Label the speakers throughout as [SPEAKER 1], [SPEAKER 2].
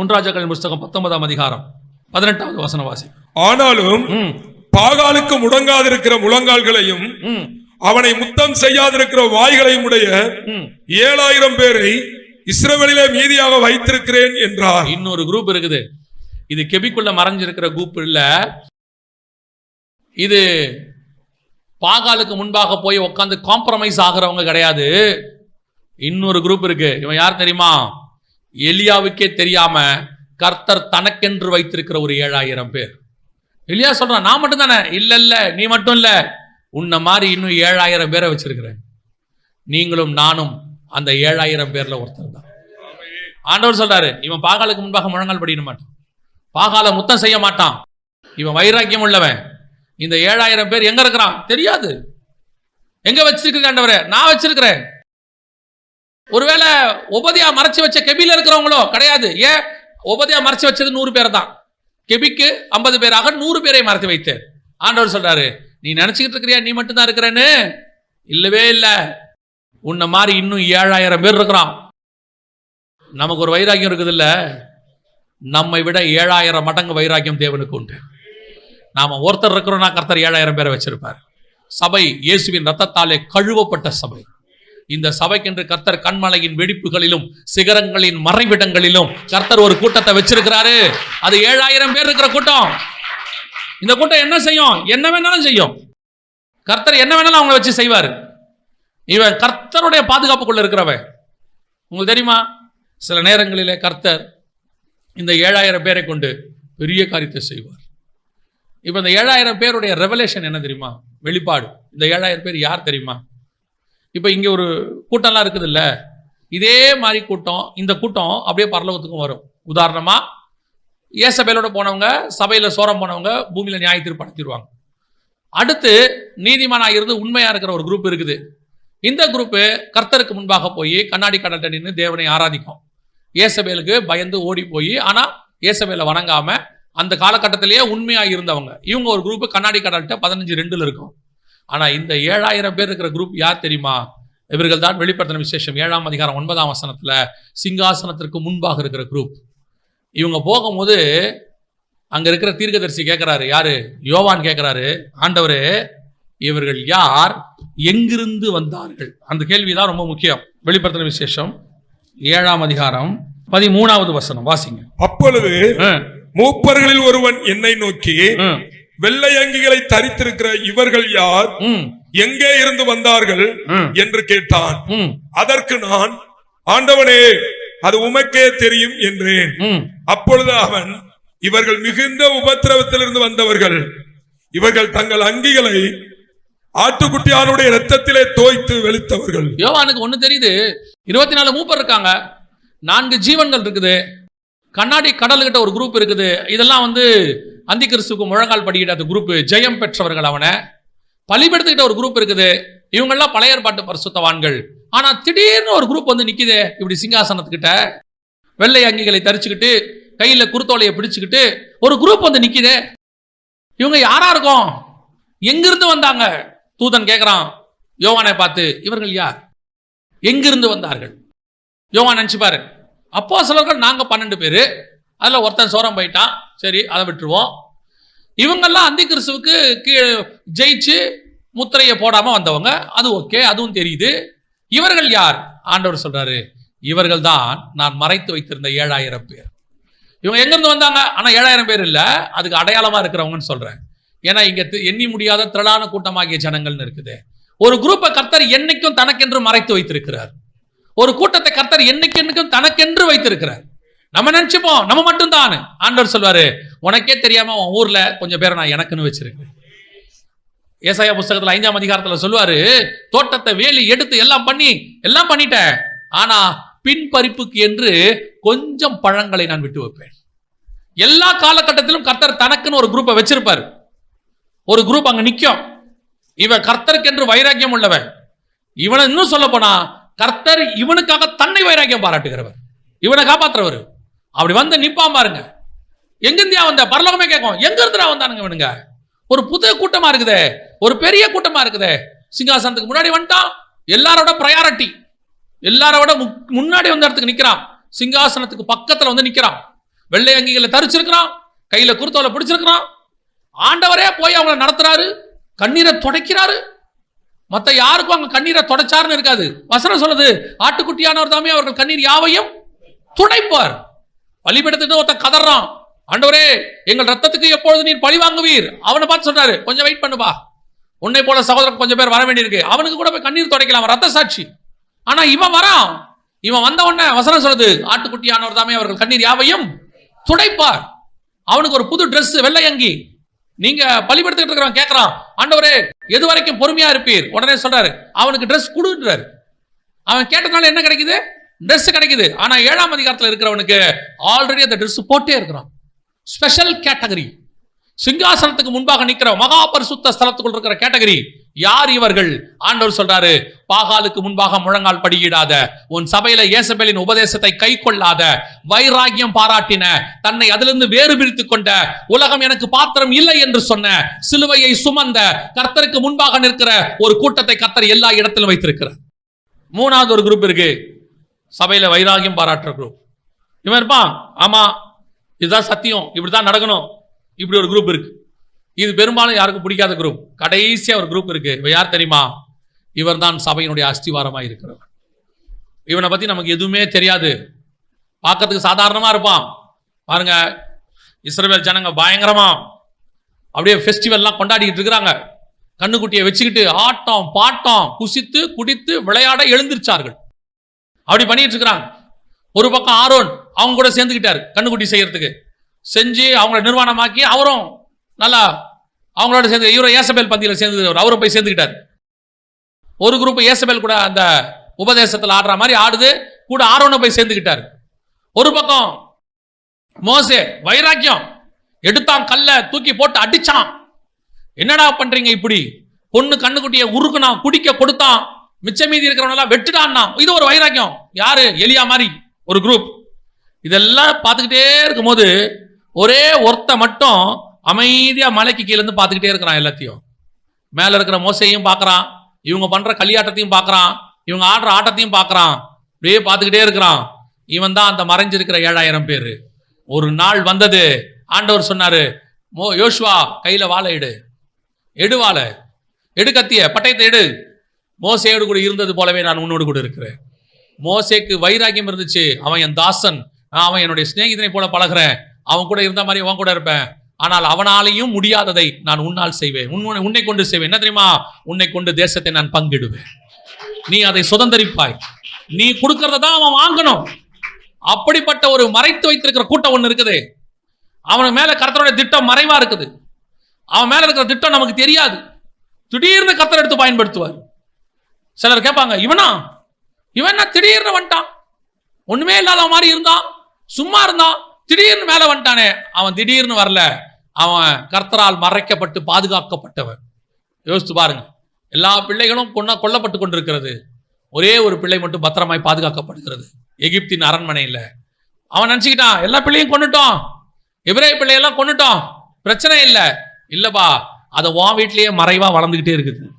[SPEAKER 1] ஒன்றாஜர்கள் புஸ்தகம் பத்தொன்பதாம் அதிகாரம். பதினெட்டாவது வசன வாசி.
[SPEAKER 2] ஆனாலும் பாகாலுக்கு முடங்காதிருக்கிற முழங்கால்களையும் அவனை முத்தம் செய்யாதிருக்கிற வாய்களையும் உடைய ஏழாயிரம் பேரை இஸ்ரவேலிலே மீதியாக வைத்திருக்கிறேன் என்றார்.
[SPEAKER 1] இன்னொரு குரூப் இருக்குது. இது கெபிக்குள்ள மறைஞ்சிருக்கிற குரூப் இல்ல. இது பாகாலுக்கு முன்பாக போய் உட்காந்து காம்ப்ரமைஸ் ஆகுறவங்க கிடையாது. இன்னொரு குரூப் இருக்கு. இவன் யார் தெரியுமா? எலியாவுக்கே தெரியாம கர்த்தர் தனக்கென்று வைத்திருக்கிற ஒரு ஏழாயிரம் பேர். எலியா சொல்றான் நான் மட்டும் தானே இல்ல இல்ல நீ மட்டும் இல்ல. உன்னை மாதிரி இன்னும் ஏழாயிரம் பேரை வச்சிருக்கிறேன். நீங்களும் நானும் அந்த ஏழாயிரம் பேர்ல ஒருத்தர் தான். ஆண்டவர் சொல்றாரு இவன் பாகாலுக்கு முன்பாக முழங்கால் படிக்க மாட்டான். பாகால முத்தம் செய்ய மாட்டான். இவன் வைராக்கியம் உள்ளவன். இந்த ஏழாயிரம் பேர் எங்க இருக்கிறான்? தெரியாது. எங்க வச்சிருக்கிறேன் ஆண்டவரே? நான் வச்சிருக்கிறேன். ஒருவேளை உபதியா மறைச்சு வச்ச கெபியில் இருக்கிறவங்களோ கிடையாது. ஏன்? உபதியா மறைச்சு வச்சது நூறு பேர் தான் கெபிக்கு ஐம்பது பேராக நூறு பேரை மறைத்து வைத்தேன். ஆண்டவர் சொல்றாரு நீ நினைச்சுக்கிட்டு இருக்கிறியா? நீ மட்டும்தான் இருக்கிறேன்னு? இல்லவே இல்லை. உன்னை மாதிரி இன்னும் ஏழாயிரம் பேர் இருக்கிறான். நமக்கு ஒரு வைராக்கியம் இருக்குதுல்ல. நம்மை விட ஏழாயிரம் மடங்கு வைராக்கியம் தேவனுக்கு உண்டு. நாம ஒருத்தர் இருக்கிறோம்னா கர்த்தர் ஏழாயிரம் பேரை வச்சிருப்பார். சபை இயேசுவின் ரத்தத்தாலே கழுவப்பட்ட சபை. இந்த சபைக்கென்று கர்த்தர் கண்மலையின் வெடிப்புகளிலும் சிகரங்களின் மறைவிடங்களிலும் கர்த்தர் ஒரு கூட்டத்தை வச்சிருக்கிறாரு. அது ஏழாயிரம் பேர் இருக்கிற கூட்டம். இந்த கூட்டம் என்ன செய்யும்? என்ன வேணாலும் செய்யும். கர்த்தர் என்ன வேணாலும் அவங்கள வச்சு செய்வார். இவன் கர்த்தருடைய பாதுகாப்புக்குள்ள இருக்கிறவன். உங்களுக்கு தெரியுமா? சில நேரங்களிலே கர்த்தர் இந்த ஏழாயிரம் பேரை கொண்டு பெரிய காரியத்தை செய்வார். இப்போ இந்த ஏழாயிரம் பேருடைய ரெவலேஷன் என்ன தெரியுமா? வெளிப்பாடு. இந்த ஏழாயிரம் பேர் யார் தெரியுமா? இப்போ இங்கே ஒரு கூட்டம்லாம் இருக்குது இல்லை இதே மாதிரி கூட்டம் இந்த கூட்டம் அப்படியே பரலோகத்துக்கும் வரும். உதாரணமாக ஏசபேலோட போனவங்க சபையில் சோரம் போனவங்க பூமியில் நியாய தீர்ப்பு நடத்திடுவாங்க அடுத்து நீதிமானாக இருந்து உண்மையாக இருக்கிற ஒரு குரூப் இருக்குது. இந்த குரூப்பு கர்த்தருக்கு முன்பாக போய் கண்ணாடி கடல்கிட்ட நின்று தேவனை ஆராதிக்கும். ஏசபேலுக்கு பயந்து ஓடி போய் ஆனால் ஏசபேலை வணங்காமல் அந்த காலகட்டத்திலேயே உண்மையாக இருந்தவங்க. இவங்க ஒரு குரூப்பு கண்ணாடி கடல்கிட்ட பதினஞ்சு ரெண்டில் இருக்கும். ஆனா இந்த ஏழாயிரம் பேர் இருக்கிற குரூப் யார் தெரியுமா? இவர்கள் தான் வெளிப்படுத்தின விசேஷம். ஏழாம் அதிகாரம் ஒன்பதாம் வசனத்துல சிங்காசனத்திற்கு முன்பாக இருக்கிற குரூப் இவங்க போகும்போது அங்க இருக்கிற தீர்க்கதரிசி கேட்கிறாரு யாரு? யோவான் கேட்கிறாரு ஆண்டவரே இவர்கள் யார்? எங்கிருந்து வந்தார்கள்? அந்த கேள்விதான் ரொம்ப முக்கியம். வெளிப்படுத்தின விசேஷம் ஏழாம் அதிகாரம் பதிமூணாவது வசனம். வாசிங்க.
[SPEAKER 2] அப்பொழுது மூப்பர்களில் ஒருவன் என்னை நோக்கி வெள்ளை அங்கிகளை தரித்திருக்கிற இவர்கள் யார்? எங்கே இருந்து வந்தார்கள்? என்று கேட்டான். அதற்கு நான் ஆண்டவனே அது உமக்கே தெரியும் என்றேன். அப்பொழுது அவன் இவர்கள் மிகுந்த உபத்திரவத்திலிருந்து வந்தவர்கள். இவர்கள் தங்கள் அங்கிகளை ஆட்டுக்குட்டியானுடைய இரத்தத்திலே தோய்த்து வெளுத்தவர்கள்.
[SPEAKER 1] யோவானுக்கு ஒண்ணு தெரியுது. இருபத்தி நாலு மூப்பர் இருக்காங்க. நான்கு ஜீவன்கள் இருக்குது. கண்ணாடி கடல்கிட்ட ஒரு குரூப் இருக்குது. இதெல்லாம் வந்து அந்தி கிறிஸ்துக்கு முழங்கால் படிக்கிட்ட அந்த குரூப் ஜெயம் பெற்றவர்கள் அவனை. பலிபெடுத்துக்கிட்ட ஒரு குரூப் இருக்குது. இவங்கெல்லாம் பழைய ஏற்பாட்டு பரிசுத்தவான்கள். ஆனால் திடீர்னு ஒரு குரூப் வந்து நிற்கிது இப்படி சிங்காசனத்துக்கிட்ட. வெள்ளை அங்கிகளை தரிச்சுக்கிட்டு கையில் குருத்தோலையை பிடிச்சுக்கிட்டு ஒரு குரூப் வந்து நிற்கிதே இவங்க யாரா இருக்கும்? எங்கிருந்து வந்தாங்க? தூதன் கேட்குறான் யோவானை பார்த்து இவர்கள் யார்? எங்கிருந்து வந்தார்கள்? யோவான் நினச்சிப்பாரு பாரு. அப்போ சிலர்கள் நாங்கள் பன்னெண்டு பேர். அதில் ஒருத்தன் சோரம் போயிட்டான். சரி அதை விட்டுருவோம். இவங்கெல்லாம் அந்தி கிறிஸ்துவுக்கு கீழே ஜெயிச்சு முத்திரையை போடாமல் வந்தவங்க. அது ஓகே அதுவும் தெரியுது. இவர்கள் யார்? ஆண்டவர் சொல்றாரு இவர்கள் தான் நான் மறைத்து வைத்திருந்த ஏழாயிரம் பேர். இவங்க எங்கேருந்து வந்தாங்க? ஆனால் ஏழாயிரம் பேர் இல்லை. அதுக்கு அடையாளமாக இருக்கிறவங்கன்னு சொல்கிறேன் ஏன்னா இங்கே எண்ணி முடியாத திரளான கூட்டமாகிய ஜனங்கள்னு இருக்குது. ஒரு குரூப்பை கர்த்தர் என்னைக்கும் தனக்கென்று மறைத்து வைத்திருக்கிறார். ஒரு கூட்டத்தை கர்த்தர் என்னைக்கு என்னைக்கும் தனக்கென்று வைத்திருக்கிறார். நம்ம நினைச்சுப்போம் நம்ம மட்டும்தான் ஆண்டவர் சொல்வாரு உனக்கே தெரியாம உன் ஊர்ல கொஞ்சம் பேரை நான் எனக்குன்னு வச்சிருக்கேன். ஏசாயா புஸ்தகத்துல ஐந்தாம் அதிகாரத்துல சொல்லுவாரு தோட்டத்தை வேலி எடுத்து எல்லாம் பண்ணி எல்லாம் பண்ணிட்டேன் ஆனா பின்பறிப்புக்கு என்று கொஞ்சம் பழங்களை நான் விட்டு வைப்பேன். எல்லா காலகட்டத்திலும் கர்த்தர் தனக்குன்னு ஒரு குரூப்பை வச்சிருப்பார். ஒரு குரூப் அங்க நிற்கும் இவன் கர்த்தருக்கென்று வைராக்கியம் உள்ளவன். இவனை இன்னும் சொல்ல போனா கர்த்தர் இவனுக்காக தன்னை வைராக்கியம் பாராட்டுகிறவர். இவனை காப்பாத்துறவர். அப்படி வந்து நிப்பான் பாருங்க. எங்கிருந்தியா வந்த? பரலோகமே கேட்கும். எங்க இருந்துடா வந்தானுங்க இவனுங்க? ஒரு புது கூட்டமா இருக்குதே. ஒரு பெரிய கூட்டமா இருக்குதே. சிங்காசனத்துக்கு முன்னாடி வந்துட்டான். எல்லாரோட ப்ரையாரிட்டி எல்லாரோட மு- முன்னாடி வந்த இடத்துக்கு நிக்கிறான். சிங்காசனத்துக்கு பக்கத்துல வந்து நிக்கிறான். வெள்ளை அங்கிகளை தரிச்சிருக்கிறான். கையில குருத்தோலை பிடிச்சிருக்கிறான். ஆண்டவரே போய் அவங்கள நடத்துறாரு. கண்ணீரை துடைக்கிறாரு. மற்ற யாருக்கும் அங்க கண்ணீரை துடைச்சாருன்னு இருக்காது. வசனம் சொல்லுது ஆட்டுக்குட்டியானவர் தாமே அவர்கள் கண்ணீர் யாவையும் துடைப்பார். பலிபீடத்துக்கு ஒருத்தன் கதறான். ஆண்டவரே எங்கள் ரத்தத்துக்கு எப்பொழுது நீர் பழி வாங்குவீர்? அவனை பார்த்து சொல்றாரு கொஞ்சம் வெயிட் பண்ணுப்பா. உன்னை போல சகோதரன் கொஞ்சம் பேர் வர வேண்டியிருக்கு. அவனுக்கு கூட போய் கண்ணீர் துடைக்கலாம் அவன் ரத்த சாட்சி. ஆனா இவன் வரான். இவன் வந்த உடனே வசனம் சொல்லுது ஆட்டுக்குட்டியானவர் தாமே அவர்கள் கண்ணீர் யாவையும் துடைப்பார். அவனுக்கு ஒரு புது ட்ரெஸ் வெள்ளை அங்கி நீங்க பலிபடுத்திட்டு இருக்கிறவன் கேட்கறான் ஆண்டவரே எது வரைக்கும் பொறுமையா இருப்பீர்? உடனே சொல்றாரு அவனுக்கு ட்ரெஸ் கொடுன்றாரு. அவன் கேட்டதுனால என்ன கிடைக்குது? ட்ரெஸ் கிடைக்குது. ஆனா ஏழாம் அதிகாரத்தில் இருக்கிறவனுக்கு ஆல்ரெடி அந்த ட்ரெஸ் போட்டே இருக்கிறான். ஸ்பெஷல் கேட்டகரி சிங்காசனத்துக்கு முன்பாக நிற்கிற மகா பரிசுத்த ஸ்தலத்துக்குள் இருக்கிற கேட்டகரி யார் இவர்கள்? ஆண்டவர் சொல்றாரு பாகாலுக்கு முன்பாக முழங்கால் படியிடாத உன் சபையில இயேசபேலின் உபதேசத்தை கை கொள்ளாத வைராகியம் பாராட்டின தன்னை அதிலிருந்து வேறு பிரித்துக் கொண்ட உலகம் எனக்கு பாத்திரம் இல்லை என்று சொன்ன சிலுவையை சுமந்த கர்த்தருக்கு முன்பாக நிற்கிற ஒரு கூட்டத்தை கர்த்தர் எல்லா இடத்திலும் வைத்திருக்கிறார். மூணாவது ஒரு குரூப் இருக்கு. சபையில வைராகியம் பாராட்டுற குரூப் இவன் இருப்பான் ஆமா இதுதான் சத்தியம் இப்படிதான் நடக்கணும். இப்படி ஒரு குரூப் இருக்கு. இது பெரும்பாலும் யாருக்கும் பிடிக்காத குரூப் கடைசியாக ஒரு குரூப் இருக்கு. இவன் யார் தெரியுமா? இவர்தான் சபையினுடைய அஸ்திவாரமாக இருக்கிறவர். இவனை பற்றி நமக்கு எதுவுமே தெரியாது. பார்க்கறதுக்கு சாதாரணமாக இருப்பான். பாருங்க இஸ்ரேல் ஜனங்க பயங்கரமா. அப்படியே ஃபெஸ்டிவல்லாம் கொண்டாடிக்கிட்டு இருக்கிறாங்க. கண்ணுக்குட்டியை வச்சுக்கிட்டு ஆட்டம் பாட்டம் குசித்து குடித்து விளையாட எழுந்திருச்சார்கள். அப்படி பண்ணிட்டு இருக்கிறாங்க. ஒரு பக்கம் ஆரோன் அவங்க கூட சேர்ந்துக்கிட்டாரு கண்ணுக்குட்டி செய்யறதுக்கு. செஞ்சு அவங்கள நிர்வாணமாக்கி அவரும் நல்லா அவங்களோட சேர்ந்து இவரை ஏசபேல் பந்தியில் சேர்ந்து அவரை போய் சேர்ந்துக்கிட்டார். ஒரு குரூப் ஏசபேல் கூட அந்த உபதேசத்தில் ஆடுற மாதிரி ஆடுது கூட ஆரோனை போய் சேர்ந்துக்கிட்டார். ஒரு பக்கம் மோசே வைராக்கியம் எடுத்தான் கல்ல தூக்கி போட்டு அடிச்சான். என்னடா பண்றீங்க இப்படி? பொண்ணு கண்ணுக்குட்டியை உருக்குனான் குடிக்க கொடுத்தான். மிச்ச மீதி இருக்கிறவனெல்லாம் வெட்டுடான்னா இது ஒரு வைராக்கியம். யாரு? எலியா மாதிரி ஒரு குரூப் இதெல்லாம் பார்த்துக்கிட்டே இருக்கும்போது ஒரே ஒருத்த மட்டும் அமைதியா மலைக்கு கீழேருந்து பார்த்துக்கிட்டே இருக்கிறான் எல்லாத்தையும். மேல இருக்கிற மோசையும் பார்க்குறான். இவங்க பண்ற களியாட்டத்தையும் பார்க்குறான். இவங்க ஆடுற ஆட்டத்தையும் பார்க்குறான். அப்படியே பார்த்துக்கிட்டே இருக்கிறான். இவன் தான் அந்த மறைஞ்சிருக்கிற ஏழாயிரம் பேர். ஒரு நாள் வந்தது. ஆண்டவர் சொன்னாரு மோ யோஷ்வா கையில வாழை எடு. எடு வாழை எடு கத்திய. பட்டயத்தை எடு. மோசையோடு கூட இருந்தது போலவே நான் உன்னோடு கூட இருக்கிறேன். மோசேக்கு வைராக்கியம் இருந்துச்சு. அவன் என் தாசன். அவன் என்னுடைய சிநேகிதனை போல பழகுறேன். அவன் கூட இருந்த மாதிரி அவன் கூட இருப்பேன். ஆனால் அவனாலேயும் முடியாததை நான் உன்னால் செய்வேன். உன் உன்னை கொண்டு செய்வேன். என்ன தெரியுமா? உன்னை கொண்டு தேசத்தை நான் பங்கிடுவேன். நீ அதை சுதந்தரிப்பாய். நீ கொடுக்கறத தான் அவன் வாங்கணும். அப்படிப்பட்ட ஒரு மறைத்து வைத்திருக்கிற கூட்டம் ஒன்று இருக்குது. அவன் மேல கர்த்தருடைய திட்டம் மறைவா இருக்குது. அவன் மேல இருக்கிற திட்டம் நமக்கு தெரியாது. திடீர்னு கர்த்தர் எடுத்து பயன்படுத்துவார். சிலர் கேட்பாங்க இவனா? இவன் என்ன திடீர்னு வந்துட்டான்? ஒண்ணுமே இல்லாத மாதிரி இருந்தான். சும்மா இருந்தான். திடீர்னு மேல வந்துட்டானே. அவன் திடீர்னு வரல. அவன் கர்த்தரால் மறைக்கப்பட்டு பாதுகாக்கப்பட்டவன். யோசித்து பாருங்க. எல்லா பிள்ளைகளும் கொன்ன கொல்லப்பட்டு கொண்டிருக்கிறது. ஒரே ஒரு பிள்ளை மட்டும் பத்திரமாய் பாதுகாக்கப்படுகிறது. எகிப்தின் அரண்மனையில். அவன் நினச்சிக்கிட்டான் எல்லா பிள்ளையும் கொண்டுட்டோம் எபிரே பிள்ளையெல்லாம் கொண்டுட்டோம் பிரச்சனை இல்லை. இல்லைப்பா அதை உன் வீட்லேயே மறைவாக வளர்ந்துக்கிட்டே இருக்குது.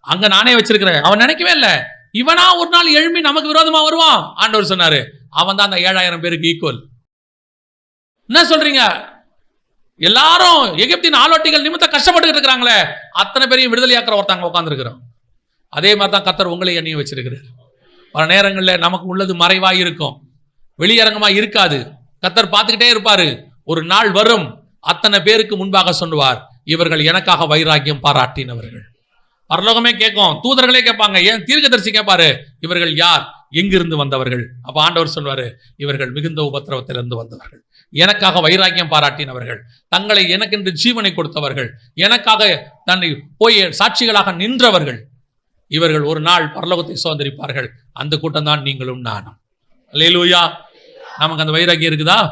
[SPEAKER 1] அங்கே நானே வச்சிருக்கிறேன். அவன் நினைக்கவே இல்லை. இவனா ஒரு நாள் எழும்பி நமக்கு விரோதமாக வருவான். ஆண்டவர் சொன்னார் அவன் தான் அந்த ஏழாயிரம் பேருக்கு ஈக்குவல் என்ன சொல்றீங்க? எல்லாரும் எகிப்தின் ஆலோட்டிகள் நிமித்த கஷ்டப்பட்டுக்கிட்டு இருக்கிறாங்களே அத்தனை பேரையும் விடுதலையாக்குற ஒருத்தாங்க உட்காந்துருக்கிறோம் அதே மாதிரி தான் கத்தர் உங்களை எண்ணியும் வச்சிருக்கிறார். பல நேரங்களில் நமக்கு உள்ளது மறைவாக இருக்கும். வெளியரங்கமாக இருக்காது. கத்தர் பார்த்துக்கிட்டே இருப்பார். ஒரு நாள் வரும் அத்தனை பேருக்கு முன்பாக சொல்லுவார் இவர்கள் எனக்காக வைராக்கியம் பாராட்டினவர்கள். பரலோகமே கேட்கும். தூதர்களே கேட்பாங்க ஏன் தீர்க்கதரிசி கேட்பாரு? இவர்கள் யார்? எங்கிருந்து வந்தவர்கள்? அப்போ ஆண்டவர் சொல்வாரு இவர்கள் மிகுந்த உபத்திரவத்திலிருந்து வந்தவர்கள். எனக்காக வைராக்கியம் பாராட்டினவர்கள் தங்களை எனக்கென்று ஜீவனை கொடுத்தவர்கள் எனக்காக தன்னை போய் சாட்சிகளாக நின்றவர்கள் இவர்கள் ஒரு நாள் பரலோகத்தை சுதந்திரிப்பார்கள். அந்த கூட்டம் தான் நீங்களும் நானும். அல்லேலூயா. நமக்கு அந்த வைராக்கியம் இருக்குதா?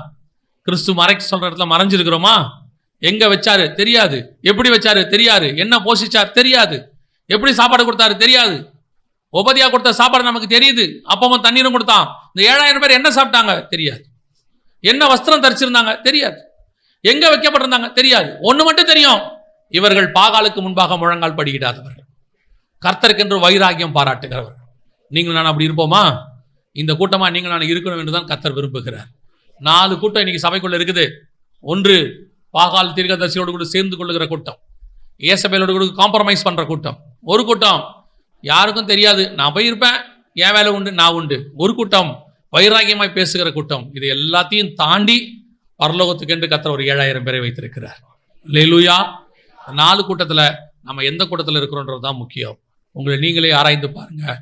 [SPEAKER 1] கிறிஸ்து மறைக்க சொல்ற இடத்துல மறைஞ்சிருக்கிறோமா? எங்க வச்சாரு? தெரியாது. எப்படி வச்சாரு? தெரியாது. என்ன போஷிச்சார்? தெரியாது. எப்படி சாப்பாடு கொடுத்தாரு? தெரியாது. உபதியா கொடுத்த சாப்பாடு நமக்கு தெரியுது. அப்பவும் தண்ணீரும் கொடுத்தான். இந்த ஏழாயிரம் பேர் என்ன சாப்பிட்டாங்க? தெரியாது. என்ன வஸ்திரம் தரிச்சிருந்தாங்க? தெரியாது. எங்க வைக்கப்பட்டிருந்தாங்க? தெரியாது. ஒன்று மட்டும் தெரியும். இவர்கள் பாகாலுக்கு முன்பாக முழங்கால் படிக்கிடாதவர்கள் கர்த்தருக்கென்று வைராகியம் பாராட்டுகிறவர் நீங்கள் நான் அப்படி இருப்போமா? இந்த கூட்டமாக நீங்கள் நான் இருக்கணும் என்று தான் கர்த்தர் விரும்புகிறார். நாலு கூட்டம் இன்னைக்கு சபைக்குள்ள இருக்குது. ஒன்று பாகால் தீர்க்கதரிசியோடு கூட சேர்ந்து கொள்ளுகிற கூட்டம். ஏசபேலோடு கூட காம்ப்ரமைஸ் பண்ணுற கூட்டம். ஒரு கூட்டம். யாருக்கும் தெரியாது. நான் போயிருப்பேன் என் வேலை உண்டு நான் உண்டு. ஒரு கூட்டம். வைராகியமாய் பேசுகிற கூட்டம் இது எல்லாத்தையும் தாண்டி பரலோகத்துக்கென்று கத்திர ஒரு ஏழாயிரம் பேரை வைத்திருக்கிறார். லெலுயா நாலு கூட்டத்தில் நம்ம எந்த கூட்டத்தில் இருக்கிறோன்றது தான் முக்கியம். உங்களை நீங்களே ஆராய்ந்து பாருங்கள்